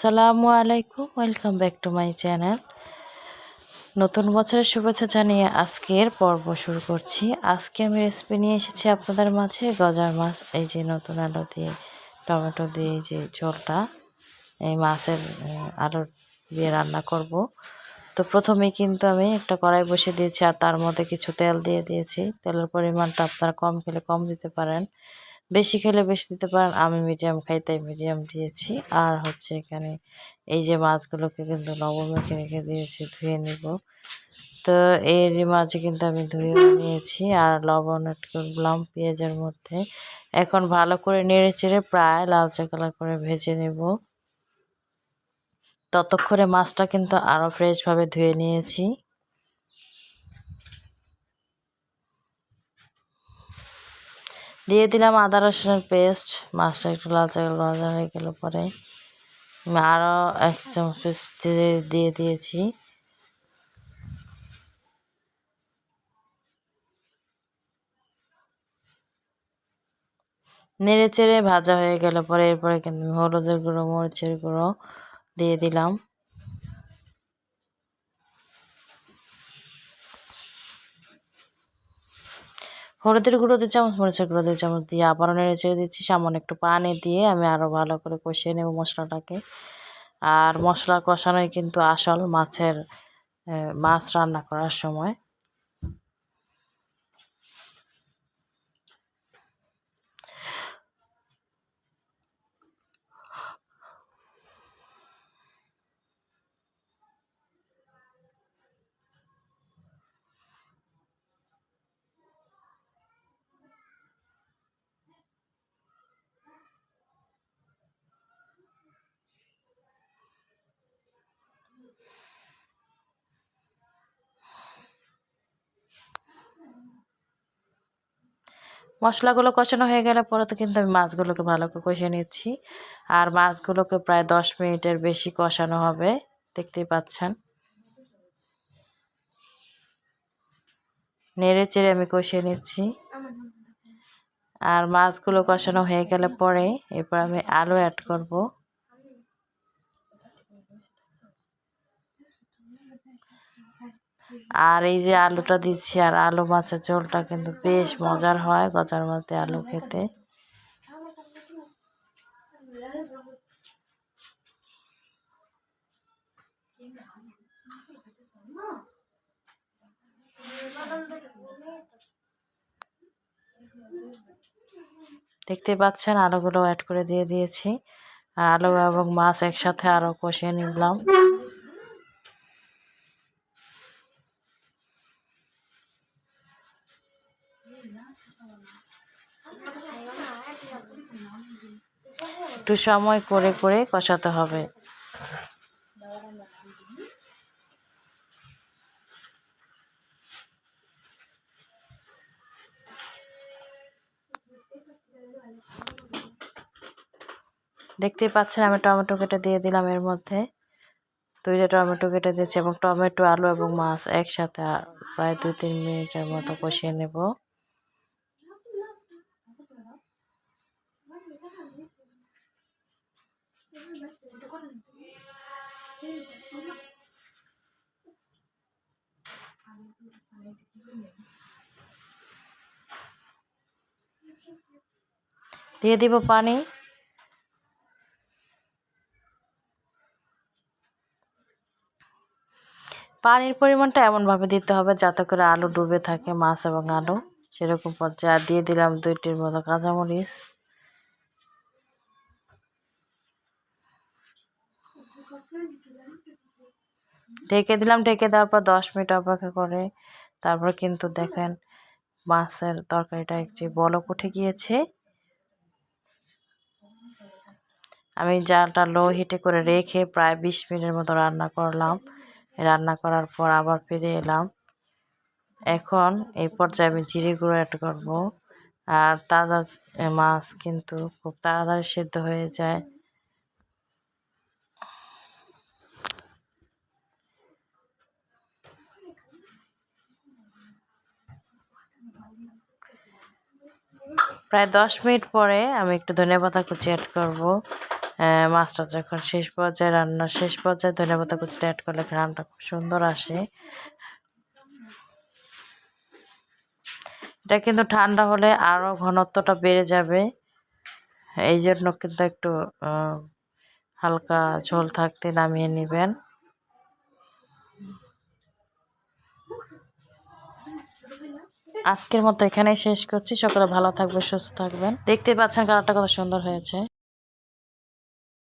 আসসালামু আলাইকুম, welcome back to my channel. নতুন বছরের শুভেচ্ছা জানিয়ে আজকের পর্ব শুরু করছি। আজকে আমি রেসিপি নিয়ে এসেছি আপনাদের মাঝে, গজার মাছ, এই যে নতুন আলু দিয়ে, টমেটো দিয়ে যে ঝোলটা, এই মাছের আলু দিয়ে রান্না করব। তো প্রথমেই কিন্তু আমি একটা কড়াই বসে দিয়েছি, আর তার মধ্যে কিছু তেল দিয়ে দিয়েছি। তেলের পরিমাণটা আপনারা কম খেলে কম দিতে পারেন। বেশি খেলে বেশি দিতে পারেন। আমি মিডিয়াম খাই, তাই মিডিয়াম দিয়েছি। আর হচ্ছে এখানে এই যে মাছগুলোকে কিন্তু লবণ মেখে রেখে দিয়েছি, ধুয়ে নিব। তো এর মাঝে কিন্তু আমি ধুয়ে নিয়েছি আর লবণ একটু পেঁয়াজের মধ্যে। এখন ভালো করে নেড়ে চেড়ে প্রায় লালচে কালার করে ভেজে নেব। ততক্ষণে মাছটা কিন্তু আরও ফ্রেশভাবে ধুয়ে নিয়েছি। দিয়ে দিলাম আদা রসুনের পেস্ট। মাছটা একটু লালচে লালচে হয়ে গেল পরে। আরও এক চামচ দিয়ে দিয়েছি। নেড়ে চেড়ে ভাজা হয়ে গেল পরে। এরপরে কিন্তু হলুদের গুঁড়ো, মরিচের গুঁড়ো দিয়ে দিলাম। হলুদের গুঁড়ো দু চামচ, মরিচের গুঁড়ো দু চামচ দিয়ে আবারও নেড়ে ছেড়ে দিচ্ছি। সামান্য একটু পানি দিয়ে আমি আরও ভালো করে কষিয়ে নেব মশলাটাকে। আর মশলা কষানোই কিন্তু আসল মাছের মাছ রান্না করার সময়। মশলাগুলো কষানো হয়ে গেলে পরে তো কিন্তু আমি মাছগুলোকে ভালো করে কষিয়ে নিচ্ছি। আর মাছগুলোকে প্রায় দশ মিনিটের বেশি কষানো হবে, দেখতেই পাচ্ছেন। নেড়ে চেড়ে আমি কষিয়ে নিচ্ছি। আর মাছগুলো কষানো হয়ে গেলে পরে এরপর আমি আলু অ্যাড করব। আর এই যে আলুটা দিচ্ছি, আর আলু মাছের ঝোলটা কিন্তু বেশ মজার হয় গজার মধ্যে আলু খেতে। দেখতে পাচ্ছেন, আলুগুলো অ্যাড করে দিয়ে দিয়েছি। আর আলু এবং মাছ একসাথে আরও কষিয়ে নিলাম। একটু সময় করে করে কষাতে হবে। দেখতেই পাচ্ছেন, আমি টমেটো কেটে দিয়ে দিলাম এর মধ্যে। দুইটা টমেটো কেটে দিয়েছি এবং টমেটো, আলু এবং মাছ একসাথে প্রায় দুই তিন মিনিটের মতো কষিয়ে নেব। দিয়ে দিব পানি। পানির পরিমাণটা এমনভাবে দিতে হবে যাতে করে আলু ডুবে থাকে, মাছ এবং আলু। সেরকম পর্যায়ে দিয়ে দিলাম দুইটির মতো কাঁচামরিচ। ঢেকে দিলাম, ঢেকে দেওয়ার পর দশ মিনিট অপেক্ষা করে। তারপর কিন্তু দেখেন মাছের তরকারিটা একটি বলক উঠে গিয়েছে। আমি জালটা লো হিটে করে রেখে প্রায় বিশ মিনিটের মতো রান্না করলাম। রান্না করার পর আবার ফিরে এলাম। এখন এই পর্যায়ে আমি জিরে গুঁড়ো অ্যাড করব। আর তাজা মাছ কিন্তু খুব তাড়াতাড়ি সেদ্ধ হয়ে যায়। প্রায় দশ মিনিট পরে আমি একটু ধনে পাতা কুচি অ্যাড করব। মাছটা যখন শেষ পর্যায়ে রান্নার শেষ পর্যায়ে ধনে পাতা কুচিটা অ্যাড করলে ঘ্রাণটা খুব সুন্দর আসে। এটা কিন্তু ঠান্ডা হলে আরও ঘনত্বটা বেড়ে যাবে। এই জন্য কিন্তু একটু হালকা ঝোল থাকতে নামিয়ে নেবেন। আজকের মতো এখানেই শেষ করছি। সকলে ভালো থাকবে সুস্থ থাকবেন। দেখতে পাচ্ছেন কালারটা কত সুন্দর হয়েছে।